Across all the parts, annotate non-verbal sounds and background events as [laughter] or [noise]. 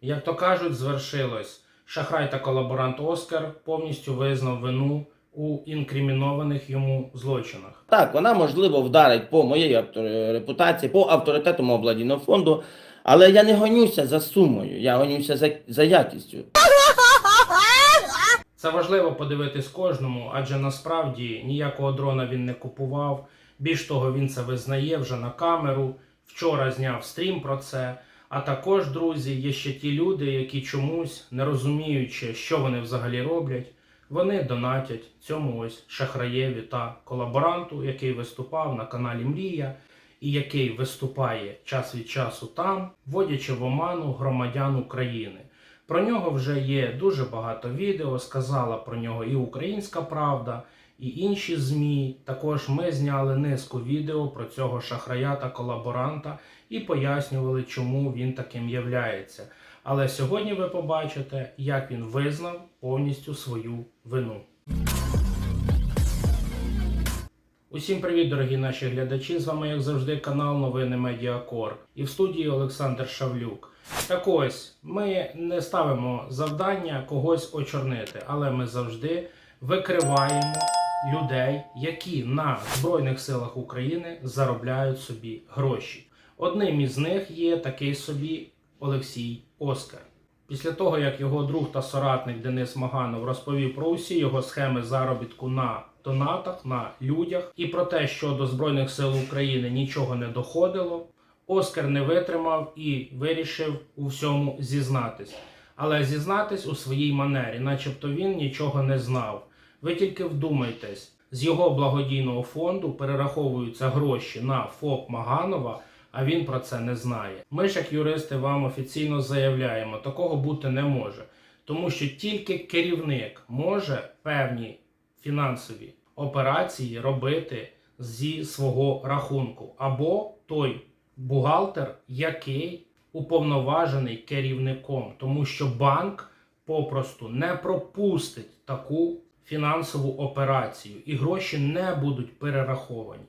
Як то кажуть, звершилось. Шахрай та колаборант Оскар повністю визнав вину у інкримінованих йому злочинах. Так, вона можливо вдарить по моїй авто- репутації, по авторитету мого благодійного фонду, але я не гонюся за сумою, я гонюся за, за якістю. Це важливо подивитись кожному, адже насправді ніякого дрона він не купував. Більш того, він це визнає вже на камеру. Вчора зняв стрім про це. А також, друзі, є ще ті люди, які чомусь, не розуміючи, що вони взагалі роблять, вони донатять цьому ось шахраєві та колаборанту, який виступав на каналі Мрія і який виступає час від часу там, вводячи в оману громадян України. Про нього вже є дуже багато відео. Сказала про нього і Українська Правда, і інші ЗМІ. Також ми зняли низку відео про цього шахрая та колаборанта і пояснювали, чому він таким являється. Але сьогодні ви побачите, як він визнав повністю свою вину. Усім привіт, дорогі наші глядачі! З вами, як завжди, канал Новини Медіакор і в студії Олександр Шавлюк. Так ось, ми не ставимо завдання когось очорнити, але ми завжди викриваємо людей, які на Збройних силах України заробляють собі гроші. Одним із них є такий собі Олексій Оскар. Після того, як його друг та соратник Денис Маганов розповів про усі його схеми заробітку на донатах, на людях і про те, що до Збройних сил України нічого не доходило, Оскар не витримав і вирішив у всьому зізнатись. Але зізнатись у своїй манері, начебто він нічого не знав. Ви тільки вдумайтесь, з його благодійного фонду перераховуються гроші на ФОП Маганова, а він про це не знає. Ми ж, як юристи, вам офіційно заявляємо, такого бути не може, тому що тільки керівник може певні фінансові операції робити зі свого рахунку, або той бухгалтер, який уповноважений керівником, тому що банк попросту не пропустить таку фінансову операцію, і гроші не будуть перераховані.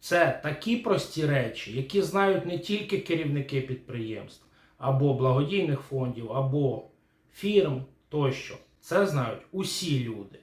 Це такі прості речі, які знають не тільки керівники підприємств, або благодійних фондів, або фірм тощо. Це знають усі люди.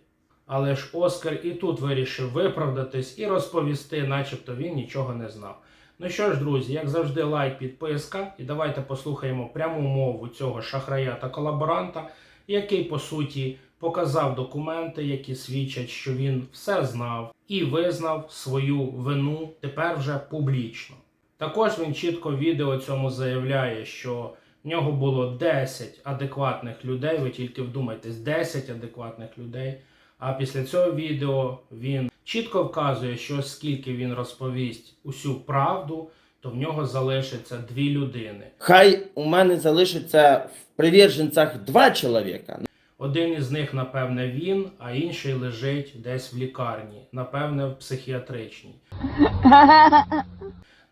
Але ж Оскар і тут вирішив виправдатись і розповісти, начебто він нічого не знав. Ну що ж, друзі, як завжди, лайк, підписка, і давайте послухаємо пряму мову цього шахрая та колаборанта, який по суті показав документи, які свідчать, що він все знав і визнав свою вину тепер вже публічно. Також він чітко в відео цьому заявляє, що в нього було 10 адекватних людей. Ви тільки вдумайтесь, 10 адекватних людей. А після цього відео він чітко вказує, що скільки він розповість усю правду, то в нього залишиться дві людини. Хай у мене залишиться в приверженцях два чоловіка. Один із них, напевне, він, а інший лежить десь в лікарні, напевне, в психіатричній. [laughs]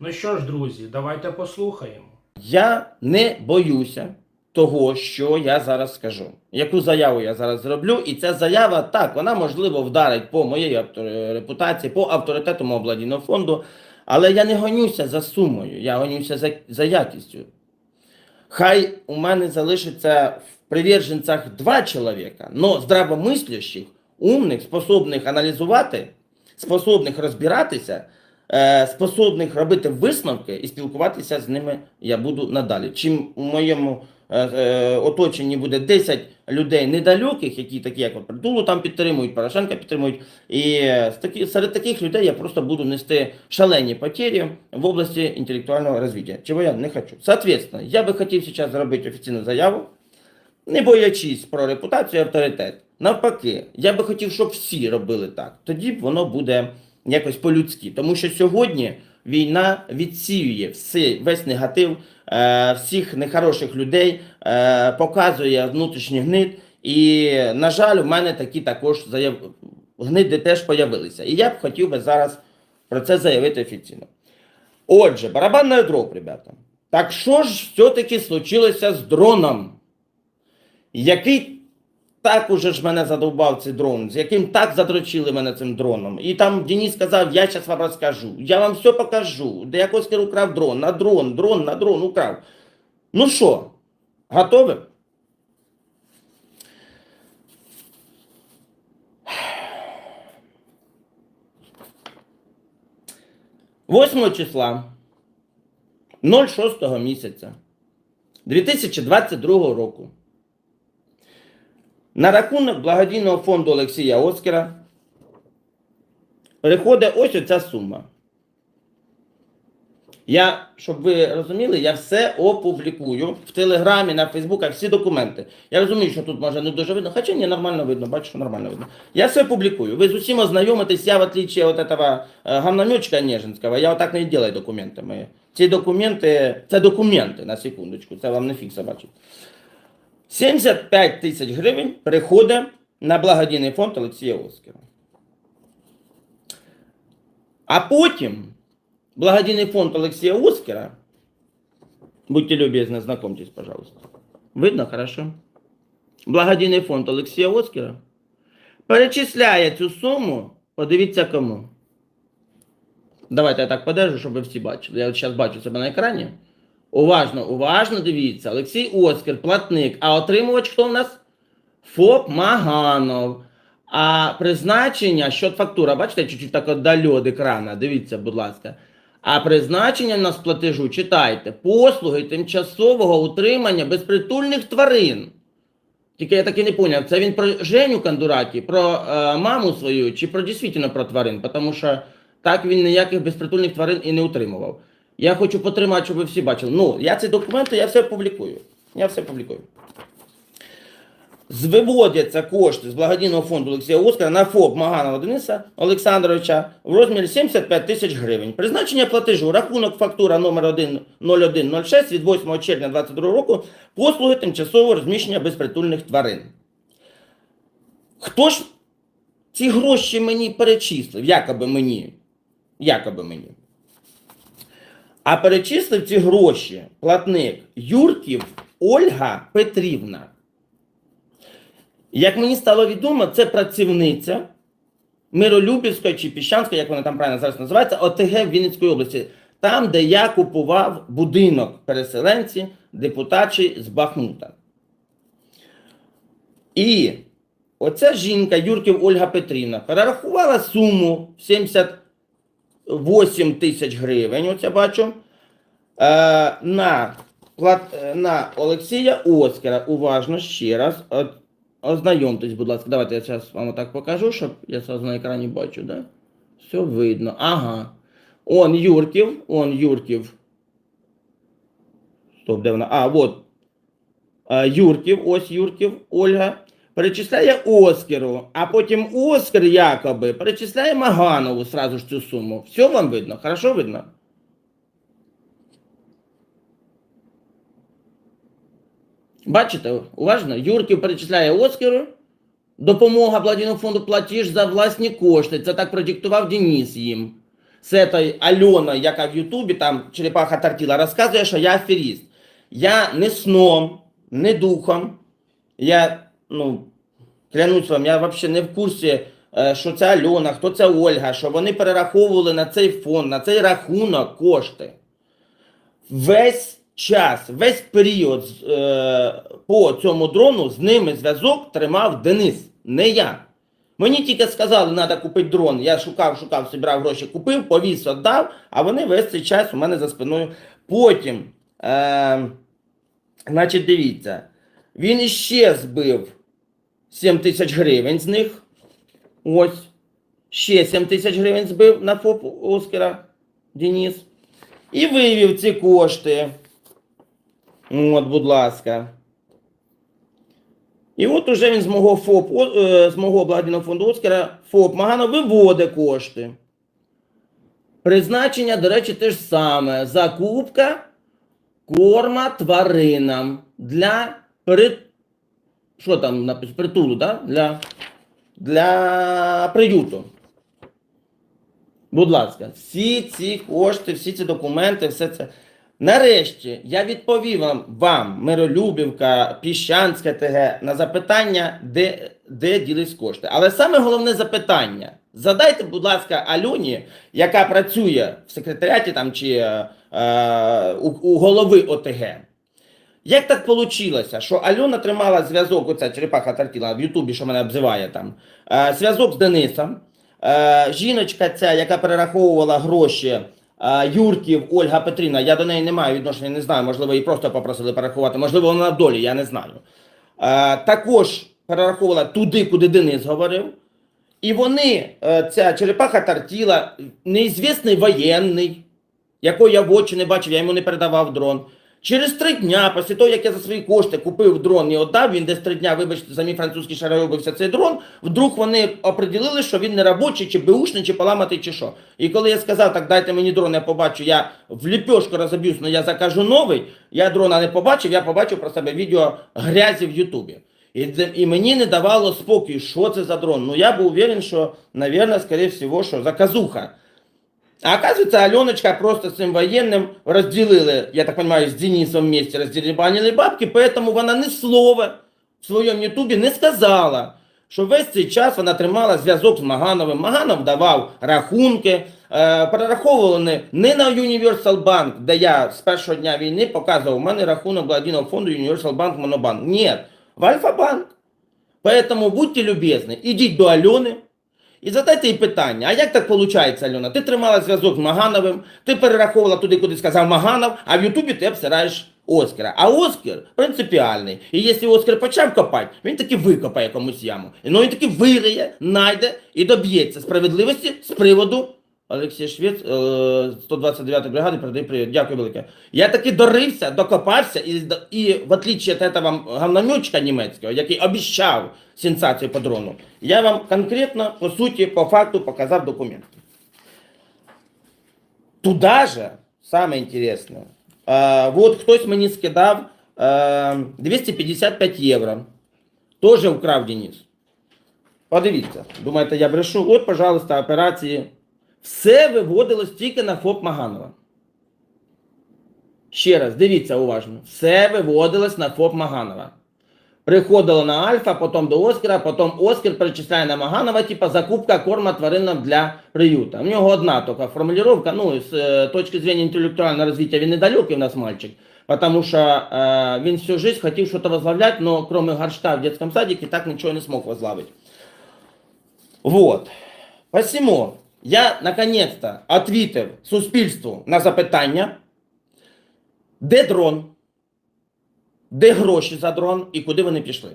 Ну що ж, друзі, давайте послухаємо. Я не боюся того, що я зараз скажу. Яку заяву я зараз зроблю, і ця заява так, вона можливо вдарить по моїй репутації, по авторитету мого благодійного фонду, але я не гонюся за сумою, я гонюся за, за якістю. Хай у мене залишиться в приверженцях два чоловіка, но здравомислящих, умних, способних аналізувати, способних розбиратися, е, способних робити висновки і спілкуватися з ними я буду надалі. Чим у моєму оточенні буде 10 людей недалеких, які такі, як от Притулу там підтримують, Порошенка підтримують, і е, серед таких людей я просто буду нести шалені потери в області інтелектуального розвитку, чого я не хочу. Соответственно, я би хотів зараз зробити офіційну заяву, не боячись про репутацію і авторитет. Навпаки, я би хотів, щоб всі робили так. Тоді б воно буде якось по-людськи. Тому що сьогодні війна відсіює всі, весь негатив, е, всіх нехороших людей, е, показує внутрішній гнид. І, на жаль, у мене такі також заяв... гниди теж появилися. І я б хотів би зараз про це заявити офіційно. Отже, барабанна дров, ребята. Так що ж все-таки случилося з дроном? який так уже ж мене задовбав цей дрон, з яким так задрочили мене цим дроном. І там Денис сказав, я зараз вам розкажу, я вам все покажу, де як Оскар украв дрон, на дрон, дрон, на дрон украв. Ну що, Готові? Восьмого числа 06 місяця 2022 року на рахунок благодійного фонду Олексія Оскара переходить ось оця сума. Я, щоб ви розуміли, я все опублікую в Телеграмі, на Фейсбуках, всі документи. Я розумію, що тут може не дуже видно, хоча ні, нормально видно, бачу, що нормально видно. Я все публікую. Ви з усім ознайомитесь, я в отличие от этого е, Нежинського, я отак не делаю документи мої. Ці документи, це документи, на секундочку, це вам не фікса бачить. 75 тисяч гривень переходить на благодійний фонд Олексія Оскара. А потім благодійний фонд Олексія Оскара, будьте любезны, знакомьтесь, пожалуйста. Видно, хорошо? Благодійний фонд Олексія Оскара перечисляє цю суму, подивіться кому. Давайте я так подержу, щоб ви всі бачили. Я от зараз бачу себе на екрані. Уважно, уважно дивіться. Олексій Оскар, платник. А отримувач хто в нас? ФОП Маганов. А призначення, що фактура, бачите, чуть-чуть так отдалю від екрана. Дивіться, будь ласка. А призначення в нас платежу, читайте, послуги тимчасового утримання безпритульних тварин. Тільки я так і не поняв, це він про Женю Кандураті, про е, маму свою, чи про дійсно про тварин, тому що так він ніяких безпритульних тварин і не утримував. Я хочу потримати, щоб ви всі бачили. Ну, я ці документи, я все публікую. Я все публікую. Звиводяться кошти з благодійного фонду Олексія Оскара на ФОП Маганова Дениса Олександровича в розмірі 75 тисяч гривень. Призначення платежу, рахунок фактура номер 0106 від 8 червня 2022 року, послуги тимчасового розміщення безпритульних тварин. Хто ж ці гроші мені перечислив? Якоби мені. Якоби мені. А перечислив ці гроші платник Юрків Ольга Петрівна. Як мені стало відомо, це працівниця Миролюбівської чи Піщанської, як вона там правильно зараз називається, ОТГ Вінницької області, там, де я купував будинок переселенці, депутачі з Бахмута. І оця жінка Юрків Ольга Петрівна перерахувала суму в 70 8 тисяч гривень. Оце бачу. Е, на плат, е, на Олексія Оскара. Уважно ще раз. От, ознайомтесь, будь ласка. Давайте я зараз вам так покажу, щоб я сразу на екрані бачу. Да? Все видно. Ага. Он Юрків. Он Юрків. Стоп, де вона? А, от. Е, Юрків, ось Юрків, Ольга. Перечисляє Оскару, а потім Оскар якоби перечисляє Маганову сразу ж цю суму. Все вам видно? Хорошо видно? Бачите, уважно, Юрків перечисляє Оскару, допомога благодійного фонду платіж за власні кошти. Це так продиктував Денис їм. Це той Альона, яка в Ютубі, там Черепаха Тартіла, розказує, що я аферіст. Я не сном, не духом. Я, ну, клянусь вам, я взагалі не в курсі, е, що це Альона, хто це Ольга, що вони перераховували на цей фонд, на цей рахунок кошти. Весь час, весь період е, по цьому дрону з ними зв'язок тримав Денис, не я. Мені тільки сказали, треба купити дрон. Я шукав, шукав, збирав гроші, купив, повіз, віддав, а вони весь цей час у мене за спиною. Потім, е, значить, дивіться, він іще збив 7 тисяч гривень з них. Ось. Ще 7 тисяч гривень збив на ФОП Оскара Денис. І вивів ці кошти. От, будь ласка. І от уже він з мого ФОП, е, з мого благодійного фонду Оскара ФОП Магано виводить кошти. Призначення, до речі, те ж саме. Закупка корма тваринам для при... Що там написано? Притулу, да? Для, для приюту. Будь ласка, всі ці кошти, всі ці документи, все це. Нарешті я відповів вам, вам Миролюбівка, Піщанська ТГ, на запитання, де, де ділись кошти. Але саме головне запитання. Задайте, будь ласка, Альоні, яка працює в секретаріаті там чи е, е, у, у голови ОТГ. Як так вийшло, що Альона тримала зв'язок, оця черепаха тартіла в Ютубі, що мене обзиває там, е, зв'язок з Денисом. Е, жіночка ця, яка перераховувала гроші е, Юрків, Ольга Петрівна, я до неї не маю відношення, не знаю, можливо, її просто попросили перерахувати, можливо, вона на долі, я не знаю. Також перераховувала туди, куди Денис говорив. І вони, ця черепаха тартіла, неізвісний воєнний, якого я в очі не бачив, я йому не передавав дрон. Через три дня, після того, як я за свої кошти купив дрон і віддав, він десь три дня, вибачте, за мій французький шаровився цей дрон, вдруг вони оприділили, що він не робочий, чи беушний, чи поламатий, чи що. І коли я сказав, так дайте мені дрон, я побачу, я в ліпешку розоб'юсь, але я закажу новий, я дрона не побачив, я побачив про себе відео грязі в Ютубі. І, і мені не давало спокою, що це за дрон. Ну я був уверен, що, наверное, скорее всего, що заказуха. А оказывается, Аленочка просто с цим военным разделили, я так понимаю, с Денисом вместе разделили бабки, поэтому вона ні слова в своєму ютубі не сказала, що весь цей час вона тримала зв'язок з Магановим. Маганов давав рахунки, е, перераховували не на Universal Bank, де я з першого дня війни показував, у мене рахунок благодійного фонду Universal Bank Монобанк. Ні, в Альфа-банк. Поэтому будьте любезні, ідіть до Альони, і задайте їй питання, а як так виходить, Альона? Ти тримала зв'язок з Магановим, ти перераховувала туди, куди сказав Маганов, а в Ютубі ти обсираєш Оскара. А Оскар принципіальний. І якщо Оскар почав копати, він таки викопає комусь яму. Ну він таки вириє, найде і доб'ється справедливості з приводу. Олексій Швець, е, 129 бригади, передає привіт. Дякую велике. Я таки дорився, докопався, і, і в отличие від этого говнометчика німецького, який обіщав сенсацію по дрону, я вам конкретно, по суті, по факту показав документ. Туда же, самое интересное, э, вот хтось мені скидав э, 255 євро. Тоже украв Денис. Подивіться, думаєте, я брешу? От, пожалуйста, операції. Все виводилось тільки на ФОП Маганова. Ще раз, дивіться уважно. Все виводилось на ФОП Маганова. Приходило на Альфа, потім до Оскара, потім Оскар перечисляє на Маганова, типа закупка корма тваринам для приюта. У нього одна тільки формулировка, ну, з е, точки зрения інтелектуального розвитку він недалекий у нас мальчик, потому що е, він всю жизнь хотів щось возглавлять, но кроме горшка в детском садике так нічого не смог возглавить. Вот. Посему я наконец-то отвітив суспільству на запитання, де дрон, де гроші за дрон і куди вони пішли.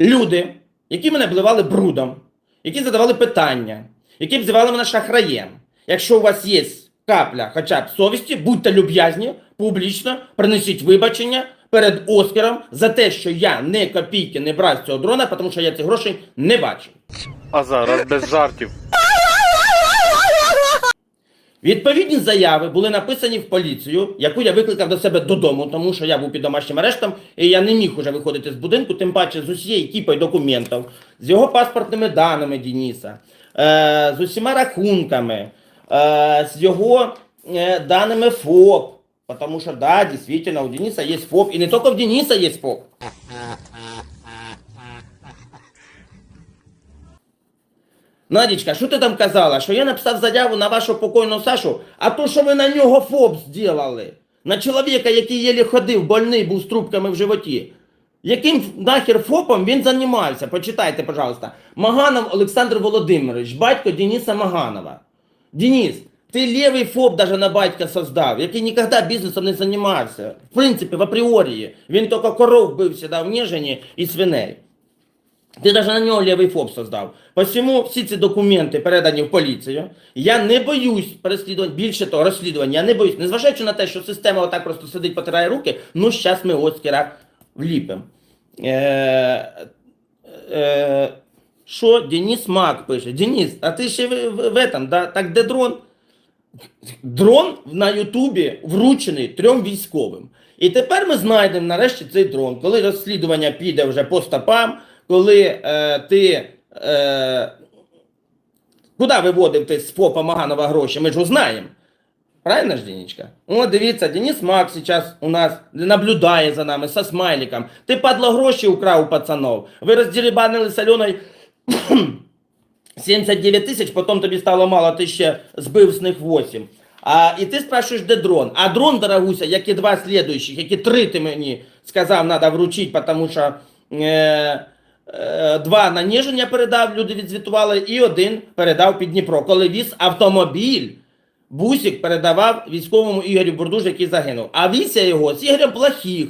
Люди, які мене обливали брудом, які задавали питання, які обзивали мене шахраєм. Якщо у вас є капля хоча б совісті, будьте люб'язні, публічно принесіть вибачення перед Оскаром за те, що я не копійки не брав з цього дрона, тому що я ці гроші не бачив. А зараз без жартів. Відповідні заяви були написані в поліцію, яку я викликав до себе додому, тому що я був під домашнім арештом, і я не міг уже виходити з будинку, тим паче з усією кіпою документів, з його паспортними даними Дениса, е, з усіма рахунками, е, з його е, даними ФОП. Потому что, да, действительно, у Дениса есть ФОП. И не только у Дениса есть ФОП. Надічка, що ти там казала? Що я написав заяву на вашого покойного Сашу, а то, що ви на нього ФОП зробили. На чоловіка, який єлі ходив, больний був з трубками в животі. Яким нахер ФОПом він займався? Почитайте, пожалуйста. Маганов Олександр Володимирович, батько Дениса Маганова. Денис, ти лівий ФОП даже на батька создав, який ніколи бізнесом не займався. В принципі, в апріорії. Він тільки коров бив сюди в Ніжині і свиней. Ти навіть на нього лівий ФОП создав. Посему всі ці документи передані в поліцію. Я не боюсь переслідувань, більше того, розслідування, я не боюсь, незважаючи на те, що система отак просто сидить, потирає руки, ну зараз ми Оскара вліпимо. Е, е, що Денис Мак пише? Денис, а ти ще в, в, в этом, да? так де дрон? Дрон на Ютубі вручений трьом військовим. І тепер ми знайдемо нарешті цей дрон, коли розслідування піде вже по стопам, коли е, ти. Е, куди виводив ти з ФОПа Маганова гроші? Ми ж узнаємо. Правильно ж, Денечка? О, дивіться, Денис Мак зараз у нас наблюдає за нами со смайликом. Ти падло гроші украв у пацанов. Ви роздеребанили з Альоною [clears throat] 79 тисяч, потім тобі стало мало, ти ще збив з них 8. А, і ти спрашуєш, де дрон. А дрон, дорогуся, як і два слідуючих, які три ти мені сказав, треба вручити, тому що е, два на Ніжин передав, люди відзвітували, і один передав під Дніпро. Коли віз автомобіль, Бусик передавав військовому Ігорю Бурдужу, який загинув. А віз його з Ігорем Плохих,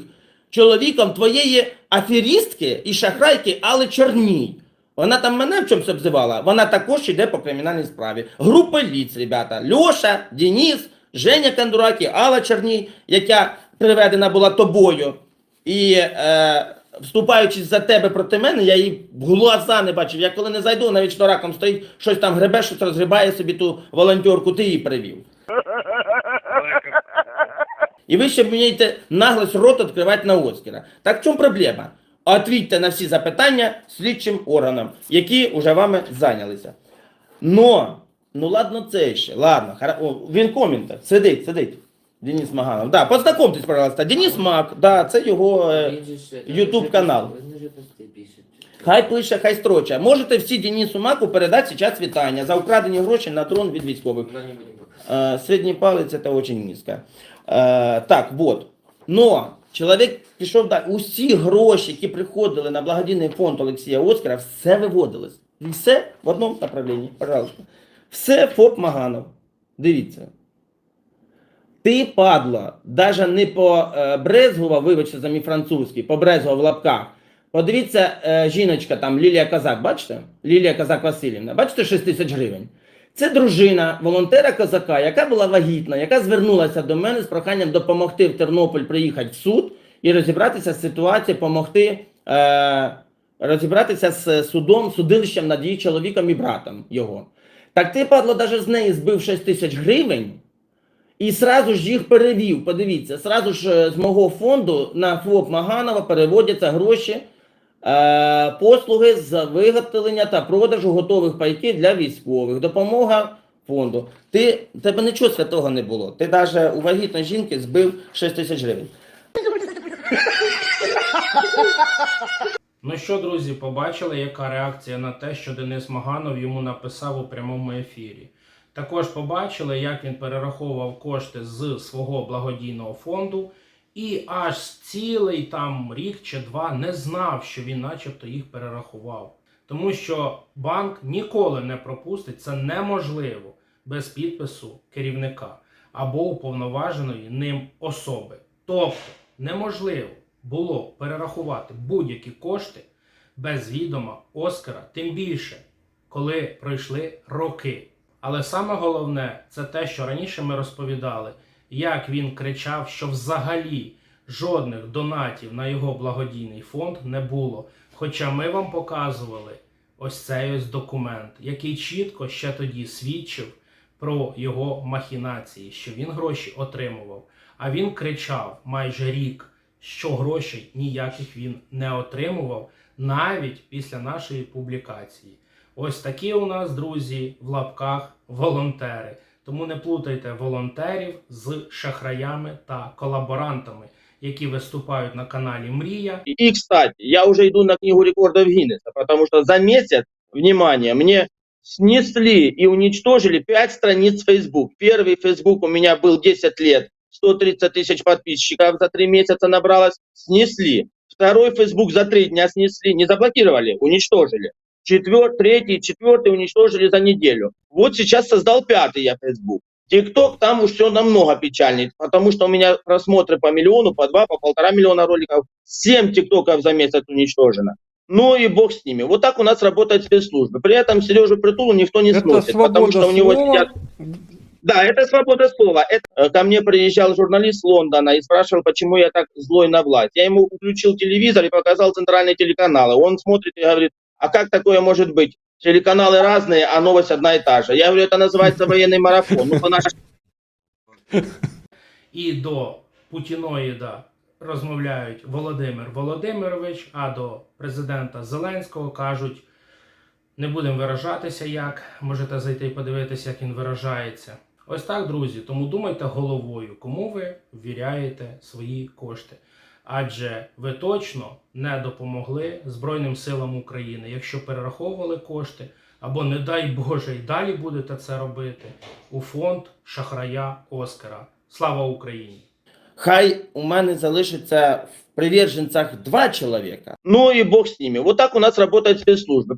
чоловіком твоєї аферістки і шахрайки Алли Чорній. Вона там мене в чомусь обзивала. Вона також йде по кримінальній справі. Група ліц, ребята. Льоша, Денис, Женя Кондурак і Алла Чорній, яка приведена була тобою. І е, вступаючи за тебе проти мене, я її глаза не бачив. Я коли не зайду, навіть штораком стоїть, щось там гребе, щось розгрібає собі ту волонтерку, ти її привів. І ви ще вмієте наглость рот відкривати на Оскара. Так в чому проблема? Отвітьте на всі запитання слідчим органам, які вже вами зайнялися. Но, ну ладно, це ще, ладно, хара... О, він коментар, сидить, сидить. Денис Маганов. Да, познакомтесь, пожалуйста. Денис Мак, да, це його е, YouTube канал. Хай пише, хай строче. Можете всі Денису Маку передати зараз вітання за украдені гроші на дрон від військових. Э, средний палец это очень низко. Э, так, вот. Но чоловік пішов далі. Усі гроші, які приходили на благодійний фонд Олексія Оскара, все виводилось. І Все в одному направленні, пожалуйста. Все ФОП Маганов. Дивіться. Ти, падла, даже не по е, вибачте за мій французький, по Брезгова в лапках. Подивіться, е, жіночка там, Лілія Казак, бачите? Лілія Казак Васильівна, бачите 6 тисяч гривень? Це дружина волонтера козака, яка була вагітна, яка звернулася до мене з проханням допомогти в Тернопіль приїхати в суд і розібратися з ситуацією, допомогти е, розібратися з судом, судилищем над її чоловіком і братом його. Так ти, падло, навіть з неї збив 6 тисяч гривень і сразу ж їх перевів. Подивіться, сразу ж е, з мого фонду на ФОП Маганова переводяться гроші. Е, послуги з виготовлення та продажу готових пайків для військових, допомога фонду. Ти тебе нічого святого не було. Ти навіть у вагітної жінки збив 6 тисяч гривень. Ну що, друзі, побачили, яка реакція на те, що Денис Маганов йому написав у прямому ефірі. Також побачили, як він перераховував кошти з свого благодійного фонду, і аж цілий там рік чи два не знав, що він начебто їх перерахував. Тому що банк ніколи не пропустить це неможливо без підпису керівника або уповноваженої ним особи. Тобто неможливо було перерахувати будь-які кошти без відома Оскара, тим більше, коли пройшли роки. Але саме головне це те, що раніше ми розповідали, як він кричав, що взагалі жодних донатів на його благодійний фонд не було. Хоча ми вам показували ось цей ось документ, який чітко ще тоді свідчив про його махінації, що він гроші отримував. А він кричав майже рік, що грошей ніяких він не отримував навіть після нашої публікації. Ось такі у нас, друзі, в лапках волонтери. Тому не плутайте волонтерів з шахраями та колаборантами, які виступають на каналі Мрія И, и, кстати, я уже иду на книгу рекордов Гиннесса, потому что за месяц, внимание, мне снесли и уничтожили 5 страниц Facebook. Первый Facebook у меня был 10 лет, 130 тысяч подписчиков за 3 месяца набралось, снесли. Второй Facebook за 3 дня снесли, не заблокировали, уничтожили. Четвертый, третий, четвертый уничтожили за неделю. Вот сейчас создал пятый я Facebook. ТикТок там уж все намного печальней, потому что у меня просмотры по миллиону, по два, по полтора миллиона роликов. Семь ТикТоков за месяц уничтожено. Ну и бог с ними. Вот так у нас работают спецслужбы. При этом Сережу Притулу никто не Это сносит, потому что у него слова. сидят... Да, это свобода слова. Это, э, ко мне приезжал журналист с Лондона и спрашивал, почему я так злой на власть. Я ему включил телевизор и показал центральные телеканалы. Он смотрит и говорит, а как такое может быть? Телеканалы разные, а новость одна и та же. Я говорю, это называется военный марафон. Ну, по нашей [laughs] і до Путіноїда розмовляють Володимир Володимирович, а до президента Зеленського кажуть: не будемо виражатися як. Можете зайти і подивитися, як він виражається. Ось так, друзі. Тому думайте головою, кому ви ввіряєте свої кошти. Адже ви точно не допомогли Збройним силам України, якщо перераховували кошти або, не дай Боже, і далі будете це робити, у фонд шахрая Оскара. Слава Україні! Хай у мене залишиться в приверженцях два чоловіка. Ну і Бог з ними. Вот так у нас працюють спецслужби.